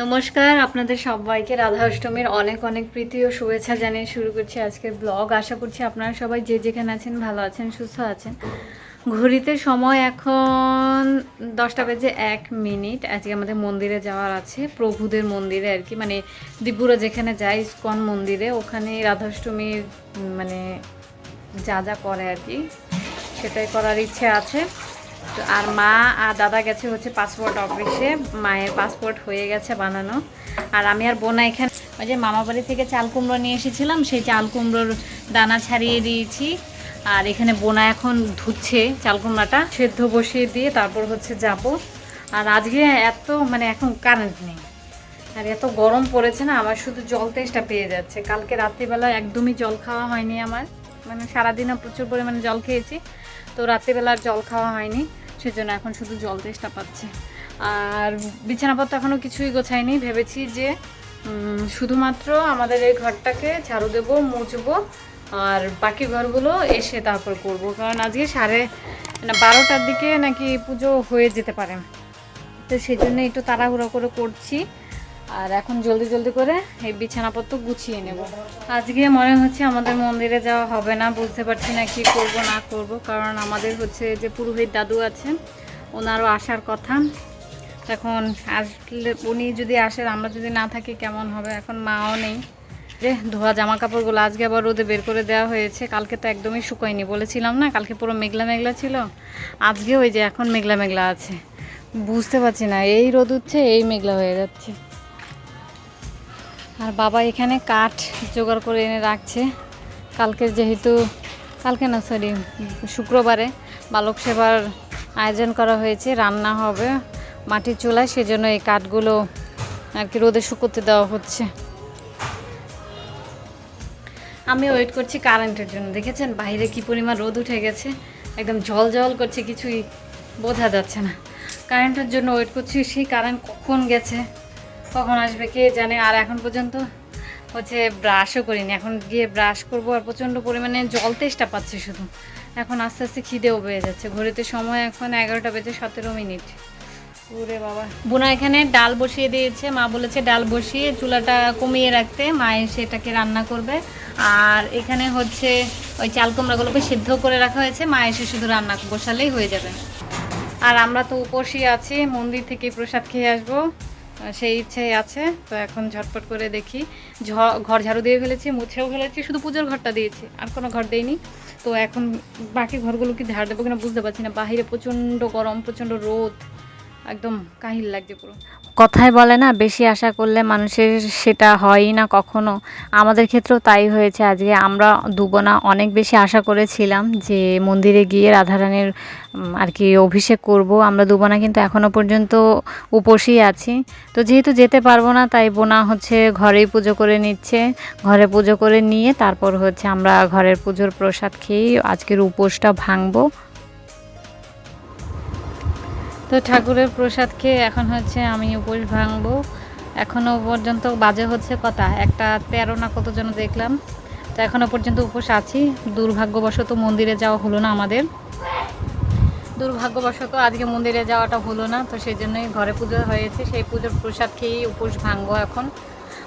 নমস্কার, আপনাদের সবাইকে রাধা অষ্টমীর অনেক অনেক প্রীতি ও শুভেচ্ছা জানিয়ে শুরু করছি আজকের ব্লগ। আশা করছি আপনারা সবাই যে যেখানে আছেন, ভালো আছেন, সুস্থ আছেন। ঘড়িতে সময় এখন দশটা বেজে এক মিনিট। আজকে আমাদের মন্দিরে যাওয়ার আছে, প্রভুদের মন্দিরে আর কি। মানে দিপুরা যেখানে যায়, ইস্কন মন্দিরে, ওখানে রাধাষ্টমীর মানে যা যা করে আর কি, সেটাই করার ইচ্ছে আছে। তো আর মা আর দাদা গেছে হচ্ছে পাসপোর্ট অফিসে মায়ের পাসপোর্ট হয়ে গেছে বানানো। আর আমি আর বোনা এখানে ওই যে মামা বাড়ি থেকে চাল কুমড়ো নিয়ে এসেছিলাম, সেই চাল কুমড়োর দানা ছাড়িয়ে দিয়েছি। আর এখানে বোনা এখন ধুচ্ছে চাল কুমড়াটা। সেদ্ধ বসিয়ে দিয়ে তারপর হচ্ছে যাব। আর আজকে এত মানে এখন কারেন্ট নেই। আর এত গরম পড়েছে না, আমার শুধু জল তেষ্টা পেয়ে যাচ্ছে। কালকে রাত্রিবেলা একদমই জল খাওয়া হয়নি আমার। মানে সারাদিনও প্রচুর পরিমাণে জল খেয়েছি। তো রাত্রিবেলা জল খাওয়া হয়নি, সেজন্য এখন শুধু জল তেষ্টা পাচ্ছে। আর বিছানাপত্র এখনও কিছুই গোছাইনি, ভেবেছি যে শুধুমাত্র আমাদের এই ঘরটাকে ঝাড়ু দেবো, মুছবো, আর বাকি ঘরগুলো এসে তারপর করব। কারণ আজকে সাড়ে, না, বারোটার দিকে নাকি পুজো হয়ে যেতে পারে। তো সেই জন্য একটু তাড়াহুড়ো করে করছি। আর এখন জলদি জলদি করে এই বিছানাপত্র গুছিয়ে নেব। আজকে মনে হচ্ছে আমাদের মন্দিরে যাওয়া হবে না, বুঝতে পারছি না কি করব, না করব। কারণ আমাদের হচ্ছে যে পুরোহিত দাদু আছেন ওনারও আসার কথা। এখন আসলে উনি যদি আসেন, আমরা যদি না থাকি কেমন হবে? এখন মাও নেই। যে ধোয়া জামা কাপড়গুলো আজকে আবার রোদে বের করে দেওয়া হয়েছে, কালকে তো একদমই শুকায়নি বলেছিলাম না, কালকে পুরো মেঘলা মেঘলা ছিল। আজকে ওই যে এখন মেঘলা মেঘলা আছে। বুঝতে পারছি না, এই রোদ উঠছে, এই মেঘলা হয়ে যাচ্ছে। আর বাবা এখানে কাঠ জোগাড় করে এনে রাখছে। কালকে যেহেতু, কালকে না সরি শুক্রবারে বালক সেবার আয়োজন করা হয়েছে, রান্না হবে মাটির চুলায়, সেজন্য এই কাঠগুলো আর কি রোদে শুকোতে দেওয়া হচ্ছে। আমি ওয়েট করছি কারেন্টের জন্য, দেখেছেন? বাইরে কি পরিমাণ রোদ উঠে গেছে, একদম জল জল করছে, কিছুই বোঝা যাচ্ছে না। কারেন্টের জন্য ওয়েট করছি, সেই কারেন্ট কখন গেছে? কখন আসবে কে জানে, আর এখন পর্যন্ত হচ্ছে ব্রাশও করিনি। এখন গিয়ে ব্রাশ করব আর প্রচণ্ড পরিমাণে জল তেষ্টা পাচ্ছে শুধু। এখন আস্তে আস্তে খিদেও পেয়ে যাচ্ছে। ঘড়িতে সময় এখন এগারোটা বেজে সতেরো মিনিট। ওরে বাবা। বোনা এখানে ডাল বসিয়ে দিয়েছে। মা বলেছে ডাল বসিয়ে চুলাটা কমিয়ে রাখতে। মা এসে এটাকে রান্না করবে। আর এখানে হচ্ছে ওই চাল কুমড়াগুলোকে সিদ্ধ করে রাখা হয়েছে। মা এসে শুধু রান্না বসালেই হয়ে যাবে। আর আমরা তো উপসই আছি। মন্দির থেকে প্রসাদ খেয়ে আসব। সেই ইচ্ছে আছে। তো এখন ঝটপট করে দেখি। ঘর ঝাড়ু দিয়ে ফেলেছি, মুছেও ফেলেছি, শুধু পুজোর ঘরটা দিয়েছি, আর কোনো ঘর দেইনি। তো এখন বাকি ঘরগুলো কি ঝাড় দেবো কিনা বুঝতে পারছি না। বাহিরে প্রচণ্ড গরম, প্রচণ্ড রোদ। একদম কাহিল লাগছে পুরো। কথায় বলে না, বেশি আশা করলে মানুষের সেটা হয়ই না কখনো। আমাদের ক্ষেত্রেও তাই হয়েছে। আজকে আমরা দুবোনা অনেক বেশি আশা করেছিলাম যে মন্দিরে গিয়ে রাধারানীর আর কি অভিষেক করব। আমরা দুবোনা কিন্তু এখনও পর্যন্ত উপসী আছি। তো যেহেতু যেতে পারব না, তাই বোনা হচ্ছে ঘরেই পুজো করে নিচ্ছে। ঘরে পুজো করে নিয়ে তারপর হচ্ছে আমরা ঘরের পুজোর প্রসাদ খেয়েই আজকের উপোসটা ভাঙবো। তো ঠাকুরের প্রসাদ খেয়ে এখন হচ্ছে আমি উপোস ভাঙবো। এখনও পর্যন্ত বাজে হচ্ছে কথা, একটা তেরো না কত জন দেখলাম। তো এখনও পর্যন্ত উপোস আছি। দুর্ভাগ্যবশত মন্দিরে যাওয়া হলো না আমাদের। দুর্ভাগ্যবশত আজকে মন্দিরে যাওয়াটা হলো না, তো সেই জন্যই ঘরে পুজো হয়েছে। সেই পুজোর প্রসাদ খেয়েই উপোস ভাঙবো এখন।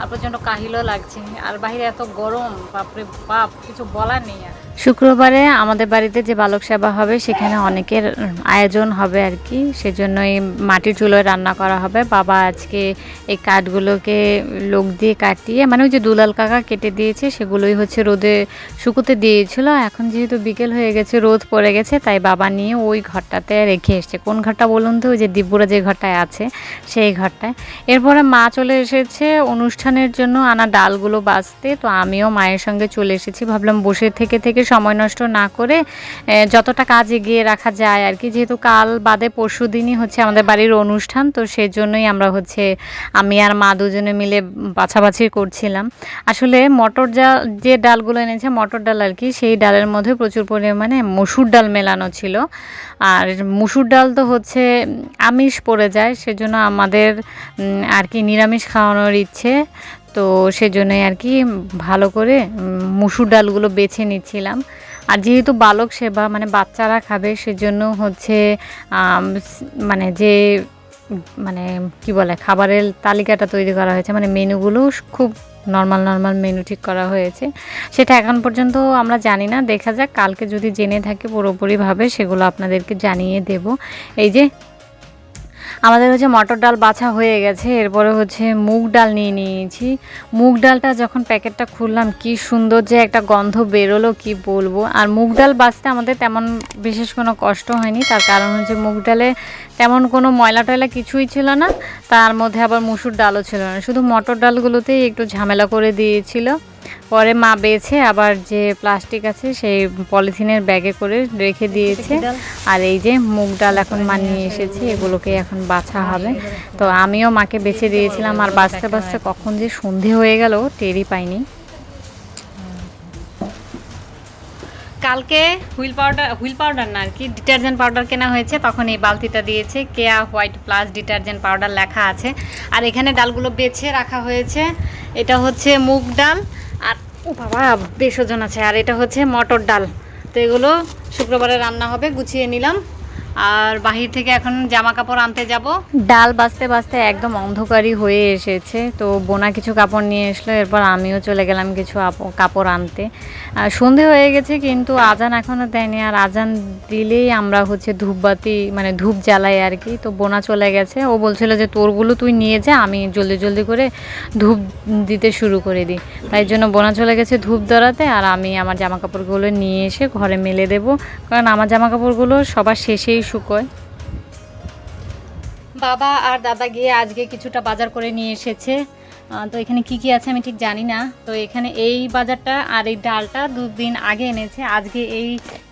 আর প্রচণ্ড কাহিলও লাগছে। আর বাইরে এত গরম, বাপরে বাপ, কিছু বলার নেই আর। শুক্রবারে আমাদের বাড়িতে যে বালক সেবা হবে, সেখানে অনেকের আয়োজন হবে আর কি। সেজন্যই মাটির চুলোয় রান্না করা হবে। বাবা আজকে এই কাঠগুলোকে লোক দিয়ে কাটিয়ে মানে ওই যে দুলাল কাকা কেটে দিয়েছে, সেগুলোই হচ্ছে রোদে শুকোতে দিয়েছিল। এখন যেহেতু বিকেল হয়ে গেছে, রোদ পড়ে গেছে, তাই বাবা নিয়ে ওই ঘরটাতে রেখে এসছে। কোন ঘরটা বলুন তো? ওই যে দিব্যরা যে ঘরটায় আছে, সেই ঘরটায়। এরপরে মা চলে এসেছে অনুষ্ঠানের জন্য, আনা ডালগুলো বাছতে তো আমিও মায়ের সঙ্গে চলে এসেছি। ভাবলাম বসে থেকে থেকে সময় নষ্ট না করে যতটা কাজ এগিয়ে রাখা যায় আর কি। যেহেতু কাল বাদে পরশু দিনই হচ্ছে আমাদের বাড়ির অনুষ্ঠান, তো সেই জন্যই আমরা হচ্ছে আমি আর মা দুজনে মিলে বাছাবাছি করছিলাম। আসলে মটর ডাল যে ডালগুলো এনেছে, মটর ডাল আর কি, সেই ডালের মধ্যে প্রচুর পরিমাণে মসুর ডাল মেলানো ছিল। আর মসুর ডাল তো হচ্ছে আমিষ পড়ে যায়, সেজন্য আমাদের আর কি নিরামিষ খাওয়ানোর ইচ্ছে। তো সেজন্যই আর কি ভালো করে মুসুর ডালগুলো বেছে নিচ্ছিলাম। আর যেহেতু বালক সেবা মানে বাচ্চারা খাবে, সেজন্য হচ্ছে মানে যে মানে কি বলে, খাবারের তালিকাটা তৈরি করা হয়েছে মানে মেনুগুলো খুব নর্মাল নর্মাল মেনু ঠিক করা হয়েছে। সেটা এখন পর্যন্ত আমরা জানি না, দেখা যাক, কালকে যদি জেনে থাকি পুরোপুরিভাবে, সেগুলো আপনাদেরকে জানিয়ে দেব। এই যে আমাদের হচ্ছে মটর ডাল বাছা হয়ে গেছে, এরপরে হচ্ছে মুগ ডাল নিয়ে নিয়েছি। মুগ ডালটা যখন প্যাকেটটা খুললাম, কি সুন্দর যে একটা গন্ধ বেরোলো, কি বলব। আর মুগ ডাল বাছতে আমাদের তেমন বিশেষ কোনো কষ্ট হয়নি, তার কারণ হচ্ছে মুগ ডালে তেমন কোনো ময়লা টয়লা কিছুই ছিল না, তার মধ্যে আবার মুসুর ডালও ছিল না। শুধু মটর ডালগুলোতেই একটু ঝামেলা করে দিয়েছিল। পরে মা বেছে আবার যে প্লাস্টিক আছে সেই পলিথিনের ব্যাগে করে রেখে দিয়েছে। আর এই যে মুগ ডাল এখন মা নিয়ে এসেছে এগুলোকে এখন বাছা হবে। তো আমিও মাকে বেছে দিয়েছিলাম আর বাঁচতে বাঁচতে কখন যে সন্ধে হয়ে গেল টেরই পাইনি। কালকে হুইল পাউডার হুইল পাউডার না আর কি ডিটারজেন্ট পাউডার কেনা হয়েছে তখন এই বালতিটা দিয়েছে। Keya white plus detergent powder লেখা আছে। আর এখানে ডালগুলো বেছে রাখা হয়েছে। এটা হচ্ছে মুগ ডাল। ও বাবা, বেশ ওজন আছে। আর এটা হচ্ছে মটর ডাল। তো এগুলো শুক্রবারে রান্না হবে, গুছিয়ে নিলাম। আর বাহির থেকে এখন জামা কাপড় আনতে যাব। ডাল বাছতে বাছতে একদম অন্ধকারই হয়ে এসেছে। তো বোনা কিছু কাপড় নিয়ে এসলো, এরপর আমিও চলে গেলাম কিছু কাপড় আনতে। সন্ধে হয়ে গেছে কিন্তু আজান এখনও দেয়নি, আর আজান দিলেই আমরা হচ্ছে ধূপবাতি মানে ধূপ জ্বালাই আর কি। তো বোনা চলে গেছে, ও বলছিল যে তোরগুলো তুই নিয়ে যা, আমি জলদি জলদি করে ধূপ দিতে শুরু করে দিই। তাই জন্য বোনা চলে গেছে ধূপ ধরাতে, আর আমি আমার জামা কাপড়গুলো নিয়ে এসে ঘরে মেলে দেব। কারণ আমার জামা কাপড়গুলো সবার শেষেই শুকোয় বাবা আর দাদা গিয়ে আজকে কিছুটা বাজার করে নিয়ে এসেছে। তো এখানে কি কি আছে আমি ঠিক জানি না। তো এখানে এই বাজারটা আর এই ডালটা দুদিন আগে এনেছে। আজকে এই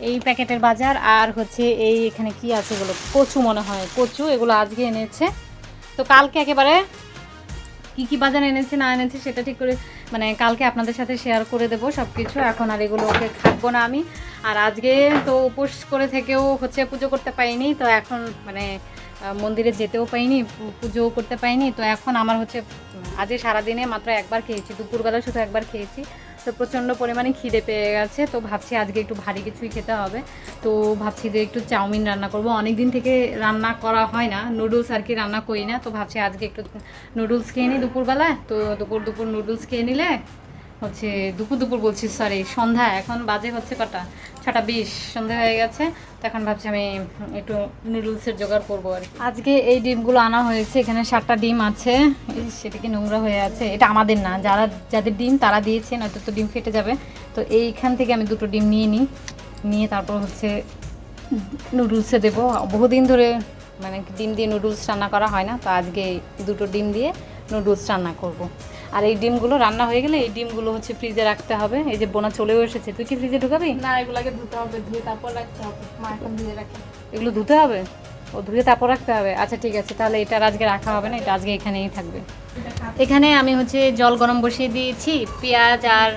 এই প্যাকেটের বাজার। আর হচ্ছে এই এখানে কি আছে এগুলো কচু মনে হয়। কচু এগুলো আজকে এনেছে। তো কালকে একেবারে কি কি বাজার এনেছে, না এনেছি সেটা ঠিক করে মানে কালকে আপনাদের সাথে শেয়ার করে দেবো সব কিছু এখন আর এগুলো ওকে থাকব না আমি। আর আজকে তো উপোস করে থেকেও হচ্ছে পুজো করতে পাইনি তো এখন মানে মন্দিরে যেতেও পাইনি পুজোও করতে পাইনি তো এখন আমার হচ্ছে, আজকে সারাদিনে মাত্র একবার খেয়েছি, দুপুরবেলা শুধু একবার খেয়েছি। তো প্রচণ্ড পরিমাণে খিদে পেয়ে গেছে, তো ভাবছি আজকে একটু ভারী কিছুই খেতে হবে। তো ভাবছি যে একটু চাউমিন রান্না করব। অনেক দিন থেকে রান্না করা হয় না, নুডলস আর কি রান্না করি না, তো ভাবছি আজকে একটু নুডলস খেয়ে নিই দুপুরবেলায়। তো দুপুর দুপুর নুডলস খেয়ে নিলে হচ্ছে দুপুর দুপুর বলছি সরি সন্ধ্যা, এখন বাজে হচ্ছে কটা? ছটা বিশ সন্ধ্যা হয়ে গেছে, তো এখন ভাবছি আমি একটু নুডলসের জোগাড় করব আর আজকে এই ডিমগুলো আনা হয়েছে, এখানে সাতটা ডিম আছে সেটা কি নোংরা হয়ে আছে, এটা আমাদের না, যারা, যাদের ডিম তারা দিয়েছে, নয়তো তো ডিম ফেটে যাবে। তো এইখান থেকে আমি দুটো ডিম নিয়ে নিই, নিয়ে তারপর হচ্ছে নুডলসে দেবো। বহুদিন ধরে মানে ডিম দিয়ে নুডলস রান্না করা হয় না, তো আজকে দুটো ডিম দিয়ে নুডলস রান্না করব। আর এই ডিমগুলো রান্না হয়ে গেলে এই ডিমগুলো হচ্ছে ফ্রিজে রাখতে হবে। এই যে বোনা চলেও এসেছে। তুই কি ফ্রিজে ঢুকাবি? না এগুলাকে ধুতে হবে ধুয়ে তারপর রাখতে হবে। মা এখন ধুয়ে রাখে। এগুলো ধুতে হবে? ও ধুয়ে তারপর রাখতে হবে? আচ্ছা ঠিক আছে তাহলে এটা আজকে রাখা হবে না এটা আজকে এখানেই থাকবে। এখানে আমি হচ্ছে জল গরম বসিয়ে দিয়েছি পেঁয়াজ আর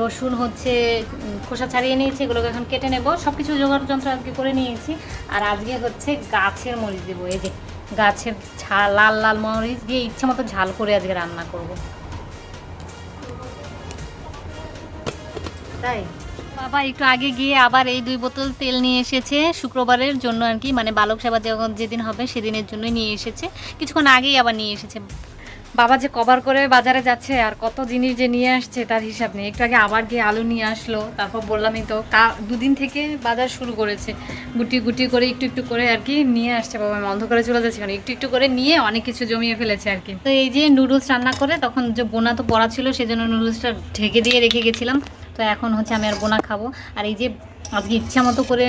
রসুন হচ্ছে খোসা ছাড়িয়ে নিয়েছি এগুলোকে এখন কেটে নেব। সব কিছু জোগাড় যন্ত্র আজকে করে নিয়েছি। আর আজকে হচ্ছে গাছের মরিচ দেবো এই যে। গাছের ঝাল লাল লাল মরিচ দিয়ে ইচ্ছে মতো ঝাল করে আজকে রান্না করব। তাই? বাবা, একটু আগে গিয়ে আবার এই দুই বোতল তেল নিয়ে এসেছে শুক্রবারের জন্য আর কি। মানে বালক সেবা যখন যেদিন হবে সেদিনের জন্যই নিয়ে এসেছে। কিছুক্ষণ আগেই আবার নিয়ে এসেছে। বাবা যে কভার করে বাজারে যাচ্ছে আর কত জিনিস যে নিয়ে আসছে তার হিসাব নেই। একটু আগে আবার গিয়ে আলু নিয়ে আসলো, তারপর বললামই তো কা দুদিন থেকে বাজার শুরু করেছে। গুটি গুটি করে একটু একটু করে আর কি নিয়ে আসছে বাবা। আমি অন্ধকারে চলে যাচ্ছি কারণ একটু একটু করে নিয়ে অনেক কিছু জমিয়ে ফেলেছে আর কি। তো এই যে নুডলস রান্না করে, তখন যে বোনা তো পড়া ছিল, সেজন্য নুডলসটা ঢেকে দিয়ে রেখে গেছিলাম। তো এখন হচ্ছে আমি আর বোনা খাব। আর এই যে আজকে ইচ্ছা মতো করে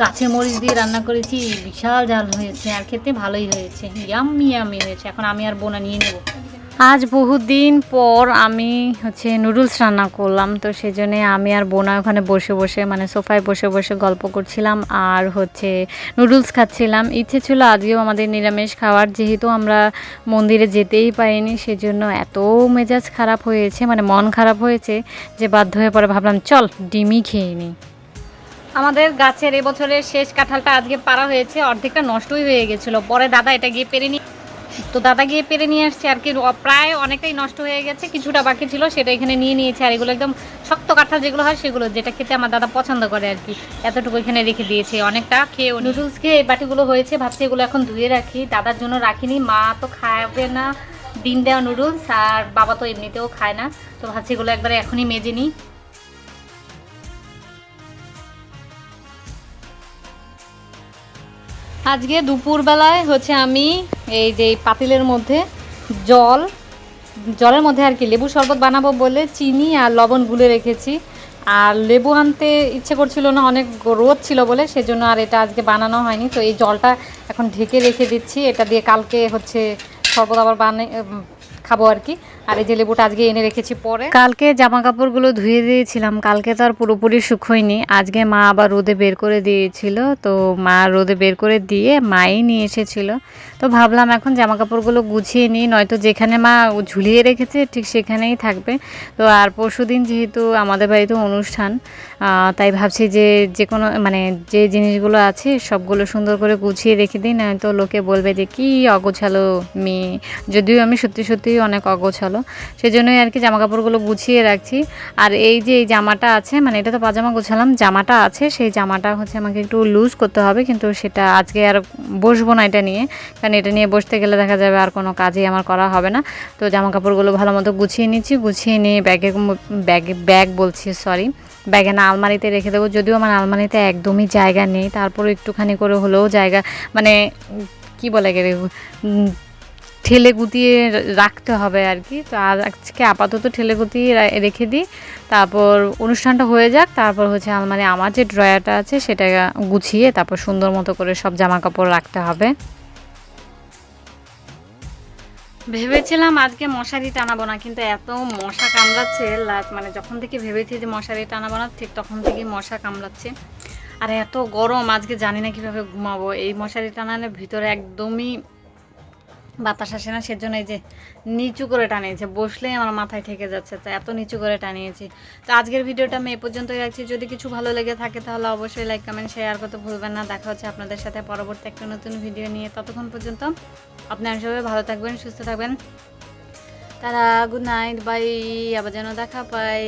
গাছের মরিচ দিয়ে রান্না করেছি, বিশাল ঝাল হয়েছে আর খেতে ভালোই হয়েছে ইয়াম্মি ইয়াম্মি হয়েছে। এখন আমি আর বোনা নিয়ে নেব। আজ বহুদিন পর আমি হচ্ছে নুডলস রান্না করলাম, তো সেজন্য আমি আর বোনা ওখানে বসে বসে মানে সোফায় বসে বসে গল্প করছিলাম আর হচ্ছে নুডলস খাচ্ছিলাম। ইচ্ছে ছিল আজকেও আমাদের নিরামিষ খাওয়ার, যেহেতু আমরা মন্দিরে যেতেই পারিনি, সেজন্য এত মেজাজ খারাপ হয়েছে মানে মন খারাপ হয়েছে যে বাধ্য হয়ে পরে ভাবলাম, চল ডিমই খেয়ে নিই। আমাদের গাছের এবছরের শেষ কাঁঠালটা আজকে পারা হয়েছে, অর্ধেকটা নষ্টই হয়ে গেছিল। পরে দাদা এটা গিয়ে পেরে নিয়ে তো দাদা গিয়ে পেরে নিয়ে আসছে আর কি প্রায় অনেকটাই নষ্ট হয়ে গেছে, কিছুটা বাকি ছিল, সেটা এখানে নিয়ে নিয়েছে। আর এগুলো একদম শক্ত কাঁঠাল যেগুলো হয়, সেগুলো যেটা খেতে আমার দাদা পছন্দ করে আর কি, এতটুকু এখানে রেখে দিয়েছে। অনেকটা খেয়ে নুডলস খেয়ে এই বাটিগুলো হয়েছে, ভাবছি এগুলো এখন ধুয়ে রাখি। দাদার জন্য রাখিনি, মা তো খাবে না, ডিম দেওয়া নুডলস, আর বাবা তো এমনিতেও খায় না। তো ভাবছি এগুলো একবারে এখনই মেজে নিই। আজকে দুপুরবেলায় হচ্ছে আমি এই যে পাতিলের মধ্যে জল, জলের মধ্যে আর কি লেবু শরবত বানাবো বলে চিনি আর লবণ গুলে রেখেছি। আর লেবু আনতে ইচ্ছে করছিল না, অনেক রোদ ছিল বলে, সেজন্য আর এটা আজকে বানানো হয়নি। তো এই জলটা এখন ঢেকে রেখে দিচ্ছি। এটা দিয়ে কালকে হচ্ছে শরবত আবার বানিয়ে খাব আর কি। আর এই যে লেবুটা আজকে এনে রেখেছি পরে। কালকে জামা কাপড়গুলো ধুয়ে দিয়েছিলাম, কালকে তো আর পুরোপুরি শুকোয়নি। আজকে মা আবার রোদে বের করে দিয়েছিল, তো মা রোদে বের করে দিয়ে মাই নিয়ে এসেছিল। তো ভাবলাম এখন জামা কাপড়গুলো গুছিয়ে নিই, নয়তো যেখানে মা ঝুলিয়ে রেখেছে ঠিক সেখানেই থাকবে। তো আর পরশু দিন যেহেতু আমাদের বাড়িতে অনুষ্ঠান তাই ভাবছি যে যে কোনো মানে যে জিনিসগুলো আছে সবগুলো সুন্দর করে গুছিয়ে রেখে দিই, নয়তো লোকে বলবে যে কি অগোছালো মেয়ে। যদিও আমি সত্যি সত্যিই অনেক অগোছালো। সেজন্যই আর কি জামা কাপড়গুলো গুছিয়ে রাখছি। আর এই যে এই জামাটা আছে মানে এটা তো পাজামা গোছালাম, জামাটা আছে, সেই জামাটা হচ্ছে আমাকে একটু লুজ করতে হবে, কিন্তু সেটা আজকে আর বসবো না এটা নিয়ে। কারণ এটা নিয়ে বসতে গেলে দেখা যাবে আর কোনো কাজই আমার করা হবে না। তো জামা কাপড়গুলো ভালো মতো গুছিয়ে নিচ্ছি, গুছিয়ে নিয়ে ব্যাগে ব্যাগে, ব্যাগ বলছি সরি ব্যাগে না আলমারিতে রেখে দেবো। যদিও আমার আলমারিতে একদমই জায়গা নেই। তারপর একটুখানি করে হলেও জায়গা মানে কি বলে গেলে ঠেলে গুতিয়ে রাখতে হবে আর কি। তো আজ আজকে আপাতত ঠেলে গুতিয়ে রেখে দিই। তারপর অনুষ্ঠানটা হয়ে যাক। তারপর হচ্ছে আলমারি, আমার যে ড্রয়ারটা আছে সেটা গুছিয়ে তারপর সুন্দর মতো করে সব জামা কাপড় রাখতে হবে। ভেবেছিলাম আজকে মশারি টানাবো না, কিন্তু এত মশা কামড়াচ্ছে লাস্ট মানে যখন থেকে ভেবেছি যে মশারি টানাবো না, ঠিক তখন থেকেই মশা কামড়াচ্ছে। আর এত গরম, আজকে জানি না কীভাবে ঘুমাবো, এই মশারি টানালে ভিতরে একদমই বাতাস আসে না, সেজন্য এই যে নিচু করে টানিয়েছে। বসলেই আমার মাথায় থেকে যাচ্ছে, তো এত নিচু করে টানিয়েছি। তো আজকের ভিডিওটা আমি এ পর্যন্তই রাখছি। যদি কিছু ভালো লেগে থাকে তাহলে অবশ্যই লাইক কমেন্ট শেয়ার করতে ভুলবেন না। দেখা হচ্ছে আপনাদের সাথে পরবর্তী একটা নতুন ভিডিও নিয়ে। ততক্ষণ পর্যন্ত আপনারা সবাই ভালো থাকবেন, সুস্থ থাকবেন। তারা গুড নাইট বাই আবার যেন দেখা পাই